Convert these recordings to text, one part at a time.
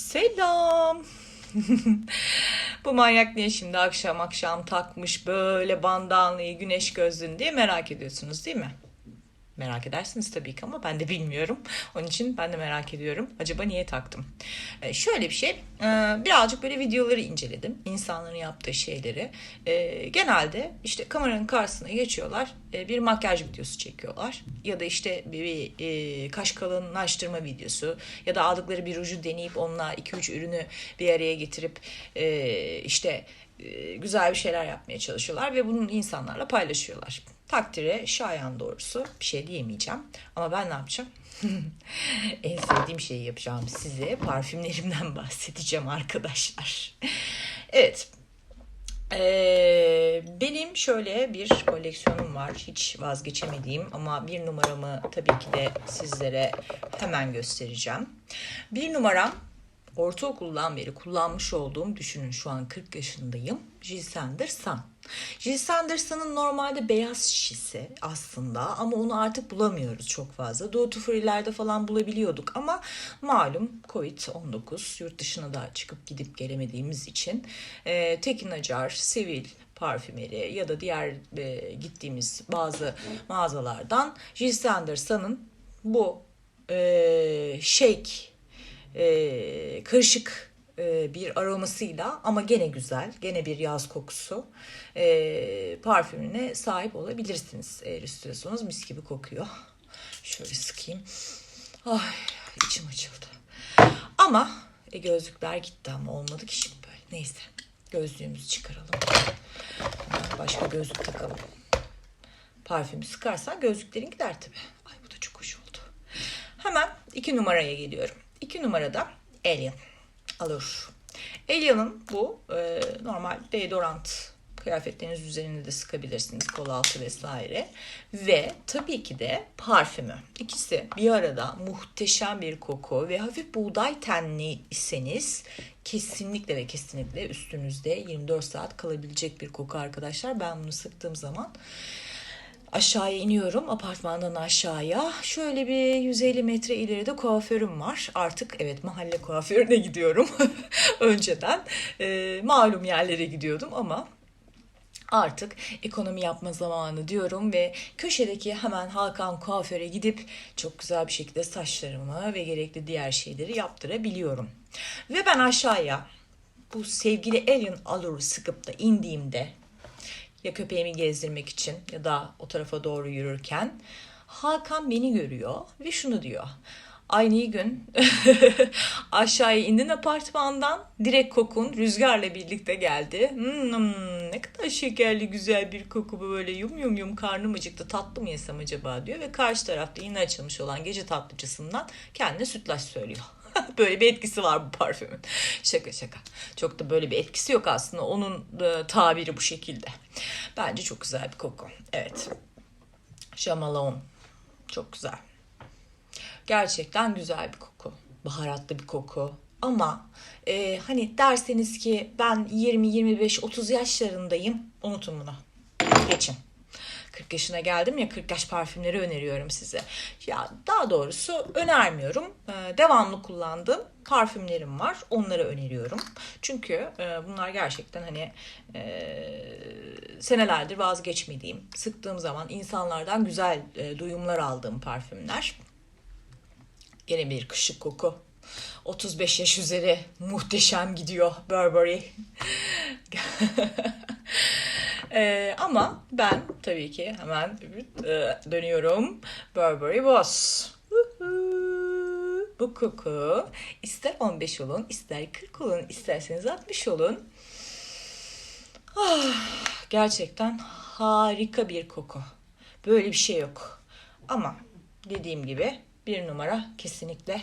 Selam. Bu manyak niye şimdi akşam akşam takmış böyle bandanlıyı, güneş gözlüğünü diye merak ediyorsunuz değil mi? Merak edersiniz tabii ki ama ben de bilmiyorum. Onun için ben de merak ediyorum. Acaba niye taktım? Ee, şöyle bir şey. e, birazcık böyle videoları inceledim. İnsanların yaptığı şeyleri. Ee, genelde işte kameranın karşısına geçiyorlar. e, bir makyaj videosu çekiyorlar. Ya da işte bir, bir, e, kaş kalınlaştırma videosu. Ya da aldıkları bir ruju deneyip onunla 2-3 ürünü bir araya getirip e, işte e, güzel bir şeyler yapmaya çalışıyorlar ve bunu insanlarla paylaşıyorlar. Takdire şayan doğrusu bir şey diyemeyeceğim. Ama ben ne yapacağım? en sevdiğim şeyi yapacağım size. Parfümlerimden bahsedeceğim arkadaşlar. Evet. Ee, benim şöyle bir koleksiyonum var. Hiç vazgeçemediğim ama bir numaramı tabii ki de sizlere hemen göstereceğim. Bir numaram ortaokuldan beri kullanmış olduğum düşünün şu an 40 yaşındayım. Jill Sanderson. Jill Sanderson'ın normalde beyaz şişesi aslında ama onu artık bulamıyoruz çok fazla. Duty Free'lerde falan bulabiliyorduk ama malum Covid-19 yurt dışına da çıkıp gidip gelemediğimiz için e, Tekin Acar, Sivil, parfümeri ya da diğer e, gittiğimiz bazı mağazalardan Jill Sanderson'ın bu e, shake e, karışık e, bir aromasıyla ama gene güzel, gene bir yaz kokusu e, parfümüne sahip olabilirsiniz eğer istiyorsanız. Mis gibi kokuyor. Şöyle sıkayım. Ay içim açıldı. Ama e, gözlükler gitti ama olmadı ki şimdi böyle. Neyse gözlüğümüzü çıkaralım. Başka gözlük takalım. Parfümü sıkarsan gözlüklerin gider tabii. Ay bu da çok hoş oldu. Hemen iki numaraya geliyorum. İki numarada Alien. Alır. Alien'ın bu e, normal deodorant kıyafetleriniz üzerinde de sıkabilirsiniz kol altı vesaire ve tabii ki de parfümü ikisi bir arada muhteşem bir koku ve hafif buğday tenli iseniz kesinlikle ve kesinlikle üstünüzde 24 saat kalabilecek bir koku arkadaşlar ben bunu sıktığım zaman aşağıya iniyorum apartmandan aşağıya. Şöyle bir 150 metre ileride kuaförüm var. Artık evet mahalle kuaförüne gidiyorum. Önceden e, malum yerlere gidiyordum ama artık ekonomi yapma zamanı diyorum ve köşedeki hemen Hakan kuaföre gidip çok güzel bir şekilde saçlarımı ve gerekli diğer şeyleri yaptırabiliyorum. Ve ben aşağıya bu sevgili Alien Allure sıkıp da indiğimde ya köpeğimi gezdirmek için ya da o tarafa doğru yürürken Hakan beni görüyor ve şunu diyor. Aynı gün aşağıya indin apartmandan direkt kokun rüzgarla birlikte geldi. Hmm, ne kadar şekerli güzel bir koku bu böyle yum yum yum karnım acıktı tatlı mı yesem acaba diyor. Ve karşı tarafta yine açılmış olan gece tatlıcısından kendine sütlaç söylüyor. böyle bir etkisi var bu parfümün. Şaka şaka. Çok da böyle bir etkisi yok aslında. Onun e, tabiri bu şekilde. Bence çok güzel bir koku. Evet. Chamalone. Çok güzel. Gerçekten güzel bir koku. Baharatlı bir koku. Ama e, hani derseniz ki ben 20, 25, 30 yaşlarındayım. Unutun bunu. Geçin. 40 yaşına geldim ya 40 yaş parfümleri öneriyorum size. Ya daha doğrusu önermiyorum. Ee, devamlı kullandığım parfümlerim var. Onları öneriyorum. Çünkü e, bunlar gerçekten hani e, senelerdir vazgeçmediğim, sıktığım zaman insanlardan güzel e, duyumlar aldığım parfümler. Yine bir kışık koku. 35 yaş üzeri muhteşem gidiyor Burberry. Ee, ama ben tabii ki hemen e, dönüyorum. Burberry Boss. Bu koku ister 15 olun, ister 40 olun, isterseniz 60 olun. Ah, gerçekten harika bir koku. Böyle bir şey yok. Ama dediğim gibi bir numara kesinlikle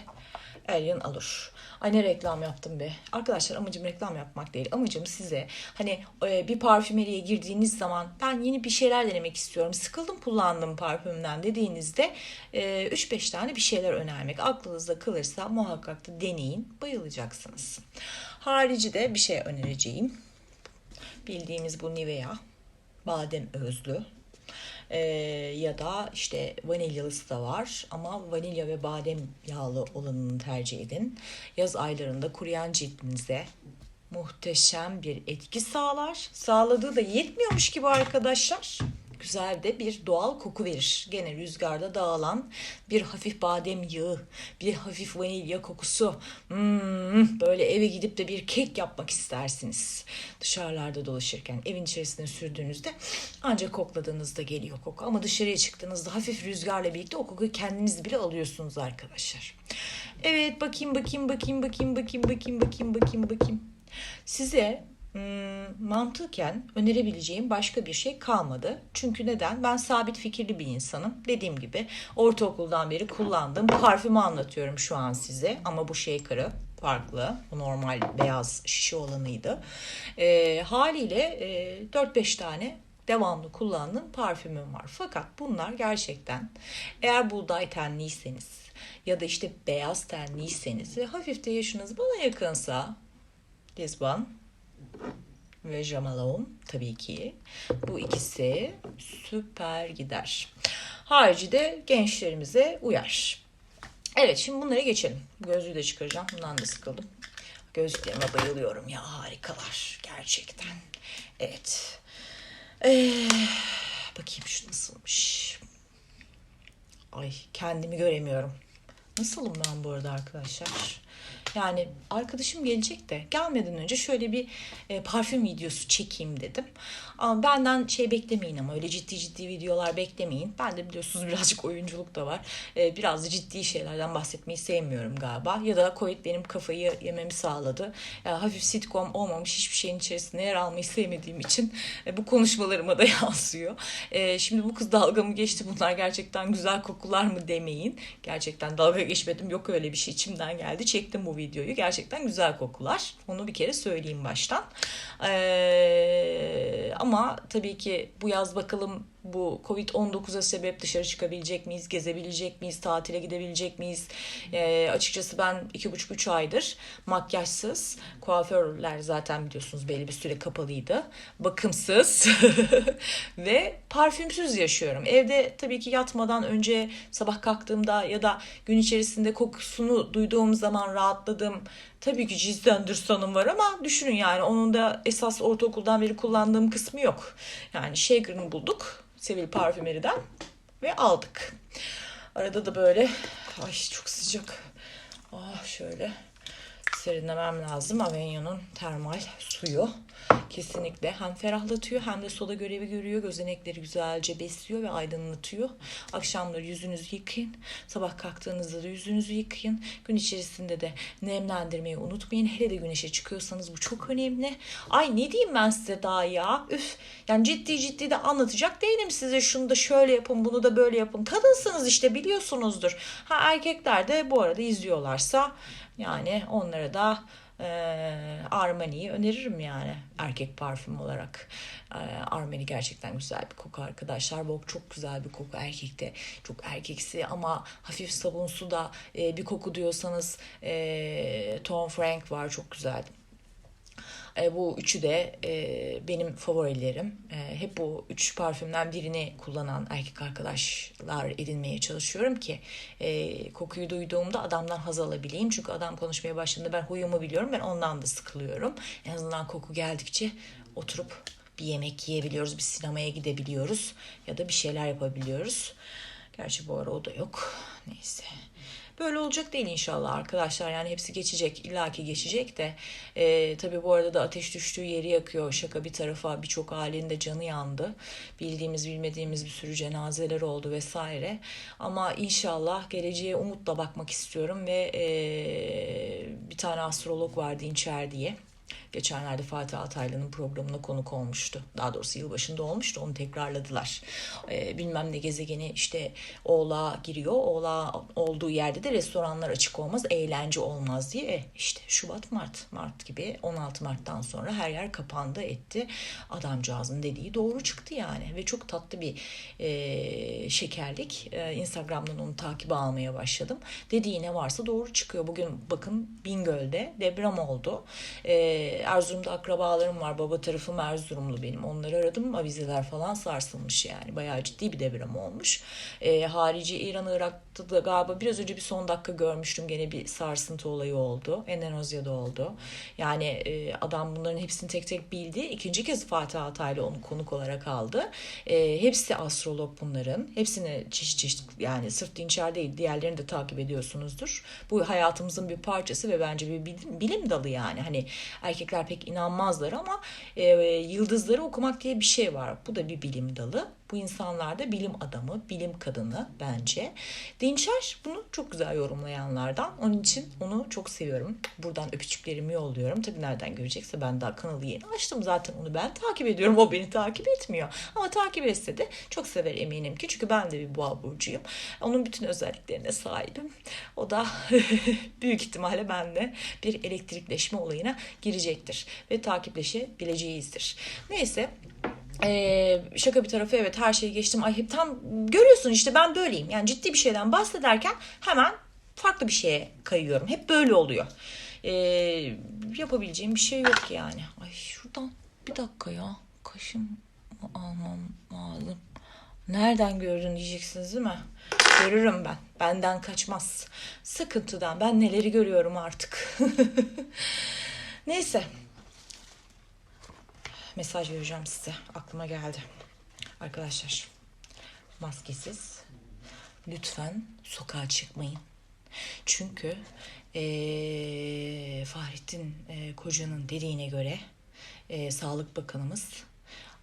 Alien alır. Ay ne reklam yaptım be. Arkadaşlar amacım reklam yapmak değil. Amacım size hani e, bir parfümeriye girdiğiniz zaman ben yeni bir şeyler denemek istiyorum. Sıkıldım kullandığım parfümden dediğinizde e, 3-5 tane bir şeyler önermek. Aklınızda kalırsa muhakkak da deneyin. Bayılacaksınız. Harici de bir şey önereceğim. Bildiğimiz bu Nivea. Badem özlü. Ee, ya da işte vanilyalısı da var ama vanilya ve badem yağlı olanını tercih edin. Yaz aylarında kuruyan cildinize muhteşem bir etki sağlar. Sağladığı da yetmiyormuş gibi arkadaşlar. Güzel de bir doğal koku verir. Gene rüzgarda dağılan bir hafif badem yağı, bir hafif vanilya kokusu. Hmm, böyle eve gidip de bir kek yapmak istersiniz. Dışarılarda dolaşırken evin içerisinde sürdüğünüzde ancak kokladığınızda geliyor koku. Ama dışarıya çıktığınızda hafif rüzgarla birlikte o kokuyu kendiniz bile alıyorsunuz arkadaşlar. Evet bakayım bakayım bakayım bakayım bakayım bakayım bakayım bakayım bakayım. Size mantıken önerebileceğim başka bir şey kalmadı. Çünkü neden? Ben sabit fikirli bir insanım. Dediğim gibi ortaokuldan beri kullandığım parfümü anlatıyorum şu an size. Ama bu shaker'ı farklı. Bu normal beyaz şişe olanıydı. E, haliyle e, 4-5 tane devamlı kullandığım parfümüm var. Fakat bunlar gerçekten eğer buğday tenliyseniz ya da işte beyaz tenliyseniz ve hafif de yaşınız bana yakınsa Lisbon ve Jamalone tabii ki. Bu ikisi süper gider. Harici de gençlerimize uyar. Evet şimdi bunlara geçelim. Gözlüğü de çıkaracağım. Bundan da sıkıldım. Gözlüklerime bayılıyorum ya harikalar gerçekten. Evet. Ee, bakayım şu nasılmış. Ay kendimi göremiyorum. Nasılım ben bu arada arkadaşlar? Yani arkadaşım gelecek de gelmeden önce şöyle bir e, parfüm videosu çekeyim dedim. Ama benden şey beklemeyin ama öyle ciddi ciddi videolar beklemeyin. Ben de biliyorsunuz birazcık oyunculuk da var. E, biraz da ciddi şeylerden bahsetmeyi sevmiyorum galiba. Ya da Covid benim kafayı yememi sağladı. Yani hafif sitcom olmamış hiçbir şeyin içerisinde yer almayı sevmediğim için e, bu konuşmalarıma da yansıyor. E, şimdi bu kız dalga mı geçti bunlar gerçekten güzel kokular mı demeyin. Gerçekten dalga geçmedim yok öyle bir şey içimden geldi. Çektim bu videoyu. Gerçekten güzel kokular. Onu bir kere söyleyeyim baştan. Ee, ama tabii ki bu yaz bakalım bu Covid-19'a sebep dışarı çıkabilecek miyiz, gezebilecek miyiz, tatile gidebilecek miyiz? Ee, açıkçası ben iki buçuk üç aydır makyajsız, kuaförler zaten biliyorsunuz belli bir süre kapalıydı. Bakımsız ve parfümsüz yaşıyorum. Evde tabii ki yatmadan önce sabah kalktığımda ya da gün içerisinde kokusunu duyduğum zaman rahatladım. Tabii ki Cizden Dürsan'ım var ama düşünün yani onun da esas ortaokuldan beri kullandığım kısmı yok. Yani Shaker'ını bulduk Sevil Parfümeri'den ve aldık. Arada da böyle ay çok sıcak. Ah şöyle serinlemem lazım. Avenya'nın termal suyu kesinlikle hem ferahlatıyor hem de soda görevi görüyor. Gözenekleri güzelce besliyor ve aydınlatıyor. Akşamları yüzünüzü yıkayın. Sabah kalktığınızda da yüzünüzü yıkayın. Gün içerisinde de nemlendirmeyi unutmayın. Hele de güneşe çıkıyorsanız bu çok önemli. Ay ne diyeyim ben size daha ya? Üf. Yani ciddi ciddi de anlatacak değilim size. Şunu da şöyle yapın, bunu da böyle yapın. Kadınsınız işte biliyorsunuzdur. Ha erkekler de bu arada izliyorlarsa yani onlara da e, Armani'yi öneririm yani erkek parfüm olarak. E, Armani gerçekten güzel bir koku arkadaşlar. Vogue çok güzel bir koku erkekte. Çok erkeksi ama hafif sabunsu da e, bir koku diyorsanız e, Tom Frank var çok güzel. E, bu üçü de e, benim favorilerim. E, hep bu üç parfümden birini kullanan erkek arkadaşlar edinmeye çalışıyorum ki e, kokuyu duyduğumda adamdan haz alabileyim. Çünkü adam konuşmaya başladığında ben huyumu biliyorum. Ben ondan da sıkılıyorum. En azından koku geldikçe oturup bir yemek yiyebiliyoruz, bir sinemaya gidebiliyoruz ya da bir şeyler yapabiliyoruz. Gerçi bu ara o da yok. Neyse. Böyle olacak değil inşallah arkadaşlar. Yani hepsi geçecek. illaki geçecek de. E, tabii bu arada da ateş düştüğü yeri yakıyor. Şaka bir tarafa birçok ailenin de canı yandı. Bildiğimiz bilmediğimiz bir sürü cenazeler oldu vesaire. Ama inşallah geleceğe umutla bakmak istiyorum ve e, bir tane astrolog var Dinçer diye Geçenlerde Fatih Altaylı'nın programına konuk olmuştu. Daha doğrusu yılbaşında olmuştu. Onu tekrarladılar. Ee, bilmem ne gezegeni işte oğlağa giriyor. Oğlağa olduğu yerde de restoranlar açık olmaz. Eğlence olmaz diye. E, işte Şubat, Mart. Mart gibi 16 Mart'tan sonra her yer kapandı etti. Adamcağızın dediği doğru çıktı yani. Ve çok tatlı bir e, şekerlik. E, Instagram'dan onu takip almaya başladım. Dediği ne varsa doğru çıkıyor. Bugün bakın Bingöl'de deprem oldu. Eee Erzurum'da akrabalarım var. Baba tarafım Erzurumlu benim. Onları aradım. Avizeler falan sarsılmış yani. Bayağı ciddi bir deprem olmuş. E, harici İran, Irak'ta da galiba biraz önce bir son dakika görmüştüm. Gene bir sarsıntı olayı oldu. Endonezya'da oldu. Yani e, adam bunların hepsini tek tek bildi. İkinci kez Fatih Altaylı onu konuk olarak aldı. E, hepsi astrolog bunların. Hepsini çeşit çeşit yani sırf Dinçer değil diğerlerini de takip ediyorsunuzdur. Bu hayatımızın bir parçası ve bence bir bilim, bilim dalı yani. Hani erkekler pek inanmazlar ama e, yıldızları okumak diye bir şey var. Bu da bir bilim dalı. Bu insanlar da bilim adamı, bilim kadını bence. Dinçer bunu çok güzel yorumlayanlardan. Onun için onu çok seviyorum. Buradan öpücüklerimi yolluyorum. Tabii nereden görecekse ben daha kanalı yeni açtım zaten onu ben takip ediyorum. O beni takip etmiyor. Ama takip etse de çok sever eminim ki. Çünkü ben de bir boğa burcuyum. Onun bütün özelliklerine sahibim. O da büyük ihtimalle benle bir elektrikleşme olayına girecektir. Ve takipleşebileceğizdir. Neyse ee, şaka bir tarafı evet her şeyi geçtim. Ay hep tam görüyorsun işte ben böyleyim. Yani ciddi bir şeyden bahsederken hemen farklı bir şeye kayıyorum. Hep böyle oluyor. Ee, yapabileceğim bir şey yok yani. Ay şuradan bir dakika ya. Kaşım almam lazım. Nereden gördün diyeceksiniz değil mi? Görürüm ben. Benden kaçmaz. Sıkıntıdan ben neleri görüyorum artık. Neyse mesaj vereceğim size. Aklıma geldi. Arkadaşlar maskesiz lütfen sokağa çıkmayın. Çünkü eee Fahrettin eee, Koca'nın dediğine göre eee, Sağlık Bakanımız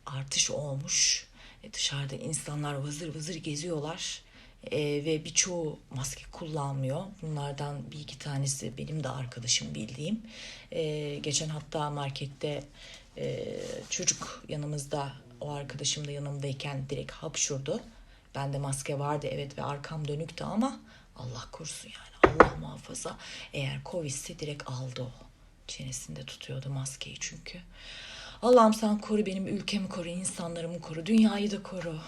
artış olmuş. E, dışarıda insanlar vızır vızır geziyorlar. E, ve birçoğu maske kullanmıyor. Bunlardan bir iki tanesi benim de arkadaşım bildiğim. E, geçen hatta markette e, çocuk yanımızda o arkadaşım da yanımdayken direkt hapşurdu. Bende maske vardı evet ve arkam dönüktü ama Allah korusun yani Allah muhafaza. Eğer Covid'se direkt aldı o. Çenesinde tutuyordu maskeyi çünkü. Allah'ım sen koru benim ülkemi koru, insanlarımı koru, dünyayı da koru.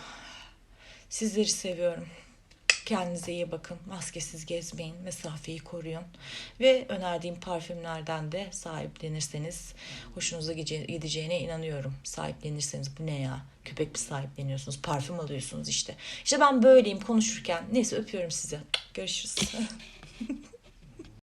Sizleri seviyorum. Kendinize iyi bakın. Maskesiz gezmeyin. Mesafeyi koruyun. Ve önerdiğim parfümlerden de sahiplenirseniz hoşunuza gideceğine inanıyorum. Sahiplenirseniz bu ne ya? Köpek mi sahipleniyorsunuz? Parfüm alıyorsunuz işte. İşte ben böyleyim konuşurken. Neyse öpüyorum sizi. Görüşürüz.